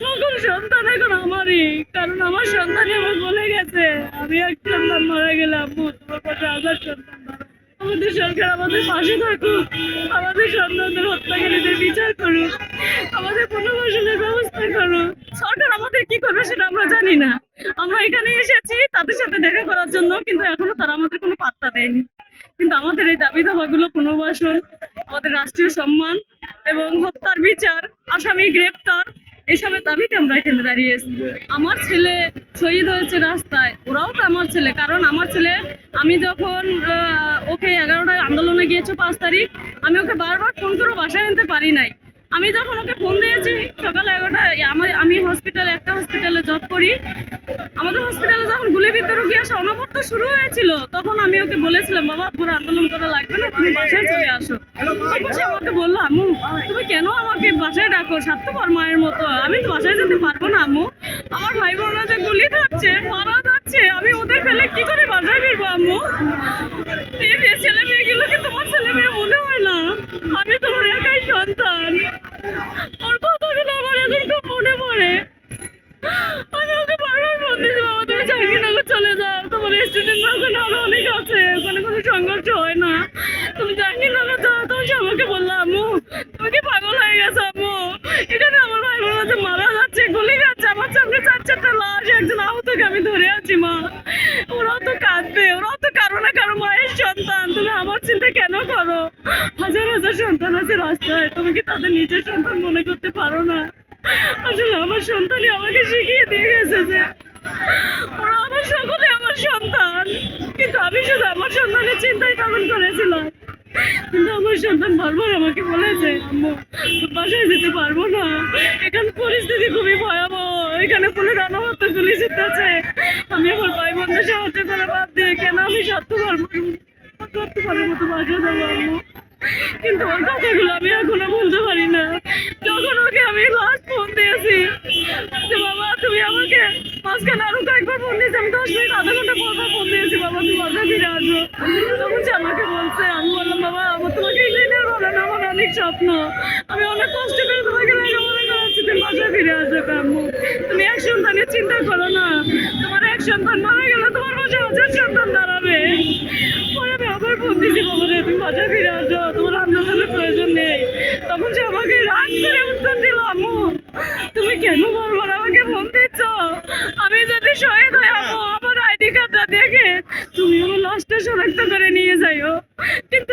সকল সন্তান এখন আমারই, কারণ আমার সন্তানই আমার বলে গেছে। আমি এক সন্তান মারা গেলাম তোমার পাশে হাজার সন্তান আমাদের সরকার আমাদের পাশে থাকুক, আমাদের সন্তানদের হত্যাকারীদের বিচার করুক, আমাদের পুনর্বাসনের ব্যবস্থা করুক। সরকার আমাদের কি করবে সেটা আমরা জানি না। আমরা এখানে এসেছি, তাদের সাথে দেখা করার জন্য, কিন্তু এখনও তারা আমাদের কোনো পাত্তা দেয়নি। কিন্তু আমাদের এই দাবি দাবাগুলো পুনর্বাসন, আমাদের রাষ্ট্রীয় সম্মান এবং হত্যার বিচার, আসামি গ্রেপ্তার এসবের দাবিতে আমরা খেলে দাঁড়িয়েছি আমার ছেলে শহীদ হয়েছে রাস্তায়, ওরাও তো আমার ছেলে। কারণ আমার ছেলে, আমি যখন ওকে এগারোটায় আন্দোলনে গিয়েছো পাঁচ তারিখ, আমি ওকে বারবার ফোন করে বাসায় আনতে পারি নাই। আমি যখন ওকে ফোন দিয়েছি সকাল এগারোটায় আমার আমি হসপিটালে একটা হসপিটালে জব করি। আমাদের হসপিটালে যখন গুলি বিদ্যুৎ রোগী আসা অনবরত শুরু হয়েছিল। তখন আমি ওকে বলেছিলাম, বাবা পুরো আন্দোলন করা লাগবে না, তুমি বাসায় চলে আসো। তখন সে আমাকে বলল, আম্মু, তুমি কেন আমাকে বাসায় ডাকো? স্বার্থপর মায়ের মতো। আমি তো বাসায় যেতে পারব না, আম্মু। আমার ভাই বোনরা যে গুলি খাচ্ছে, মারা যাচ্ছে, আমি ওদের ফেলে কি করে বাসায় ফিরবো, আম্মু? ছেলে মেয়েগুলোকে তোমার ছেলে মেয়ে মনে হয় না আমি তোমার একাই সন্তান ওর কথাগুলো আমার এখন খুব মনে পড়ে আমি ওকে বারবার বলতেছি বাবা তুমি জাহাঙ্গীরনগর চলে যাও এখানে আমার ভাই মারা যাচ্ছে গুলি খাচ্ছে আমার সামনে চার চারটা লাশ একজন আমি ধরে আছি মা ওরাও তো কাঁদবে ওরাও তো কারও না কারও মায়ের সন্তান তুমি আমার চিন্তা কেন করো হাজার হাজার সন্তান রাস্তায় তুমি কি তাদের নিজের সন্তান মনে করতে পারো না আসলে আমার সন্তানই আমাকে শিখিয়ে দিয়ে গেছে যে ওরা আমার সকলে আমার সন্তান কিন্তু আমি শুধু আমার সন্তানের চিন্তাই পালন করেছিলাম কিন্তু আমার সন্তান বারবার আমাকে বলেছে বাসায় যেতে পারব না। এখানে পরিস্থিতি খুবই ভয়াবহ। এখানে পুলিশ অনবরত গুলি জিতেছে। আমি আমার ভাই বোনদের সাহায্য করে বাদ দিয়ে কেন আমি স্বার্থপর স্বার্থপরের মতো বাসা দেবো আম্মু। কিন্তু ওর কথাগুলো আমি এখনও বলতে পারি না। যখন ওকে আমি লাস্ট ফোন দিয়েছি বাবা, তুমি আমাকে মাঝখানে আরও কয়েকবার ফোন আমি দশ মিনিট আধা ঘণ্টা পর পর ফোন দিয়েছি, বাবা, তুমি বাসা ফিরে আসো। তখন সে আমাকে বলছে, আমি বললাম, বাবা, আমার তোমাকে ইংল্যান্ডের বলেন আমার অনেক স্বপ্ন। আমি অনেক কষ্ট করে তোমাকে লেখাপড়া করাচ্ছি তুমি বাসায় ফিরে আসো, কাম্মু। তুমি এক সন্তানের চিন্তা করো না। তোমার এক সন্তান মারা গেলে তোমার পাশে হাজার সন্তান দাঁড়াবে। পরে আমি আবার ফোন দিয়েছি, বাবা রে, তুমি বাসায় ফিরে আসো, তোমার আন্দোলনের প্রয়োজন নেই। তখন সে আমাকে রাগ করে উত্তর দিল, আম্মু, তুমি কেন বারবার আমাকে ফোন দিচ্ছ আমি যদি শহীদ হয়ে আম্মু আমার আইডি কার্ডটা দেখে তুমি আমার লাশটা শনাক্ত করে নিয়ে যাইও কিন্তু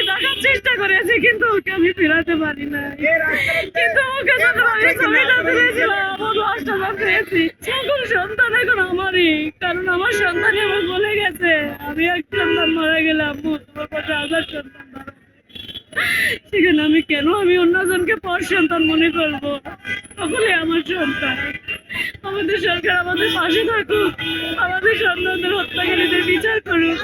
চেষ্টা করেছি কিন্তু ওকে আমি ফেরাতে পারি না কিন্তু ওকে যখন আমি ছবিটা তুলেছিলাম আমার লাশটা পেয়েছি। সকল সন্তান এখন আমারই কারণ আমার সন্তানই আমার বলে গেছে আমি এক সন্তান মারা গেলাম আম্মু, তোমার পাশে হাজার সন্তান সেখানে আমি কেন আমি অন্যজনকে পর সন্তান মনে করব? সকলে আমার সন্তান। আমাদের সরকার আমাদের পাশে থাকুক আমাদের সন্তানদের হত্যাকারীদের বিচার করুক।